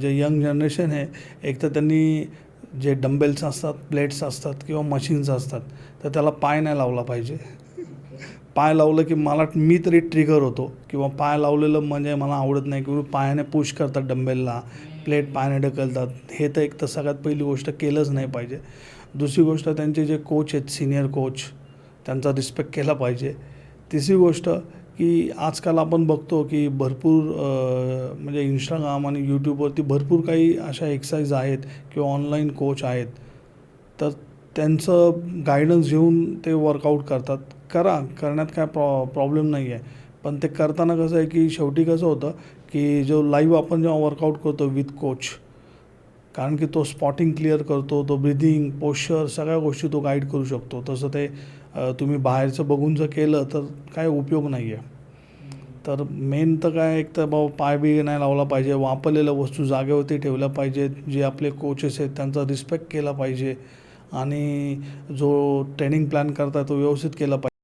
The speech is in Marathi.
जे यंग जनरेशन आहे एक तर त्यांनी जे डंबेल्स असतात प्लेट्स असतात किंवा मशीन्स असतात तर त्याला पाय नाही लावला पाहिजे. पाय लावलं की मला मी तरी ट्रिगर होतो किंवा पाय लावलेलं म्हणजे मला आवडत नाही किंवा पायाने पुश करतात डंबेलला प्लेट पायाने ढकलतात. हे तर एक तर सगळ्यात पहिली गोष्ट केलंच नाही पाहिजे. दुसरी गोष्ट त्यांचे जे कोच आहेत सिनियर कोच त्यांचा रिस्पेक्ट केला पाहिजे. तिसरी गोष्ट की आजकाल आपण बघतो की भरपूर म्हणजे इंस्टाग्राम आणि यूट्यूबवरती भरपूर काही अशा एक्सरसाइज आहेत किंवा ऑनलाईन कोच आहेत. तर त्यांचं गायडन्स घेऊन ते वर्कआउट करतात. करा करण्यात काय प्रॉ प्रॉब्लेम नाही आहे. पण ते करताना कसं आहे की शेवटी कसं होतं की जो लाईव्ह आपण जेव्हा वर्कआउट करतो विथ कोच कारण की तो स्पॉटिंग क्लिअर करतो तो ब्रिदिंग पोश्चर सगळ्या गोष्टी तो गाईड करू शकतो. तसं ते तुम्ही बाहेरचं बघून जर केलं तर काय उपयोग नाही आहे. तर मेन तर काय एक तर बाबा पाय बी नाही लावला पाहिजे वापरलेल्या वस्तू जागेवरती ठेवल्या पाहिजेत जे आपले कोचेस आहेत त्यांचा रिस्पेक्ट केला पाहिजे आणि जो ट्रेनिंग प्लॅन करता तो व्यवस्थित केला पाहिजे.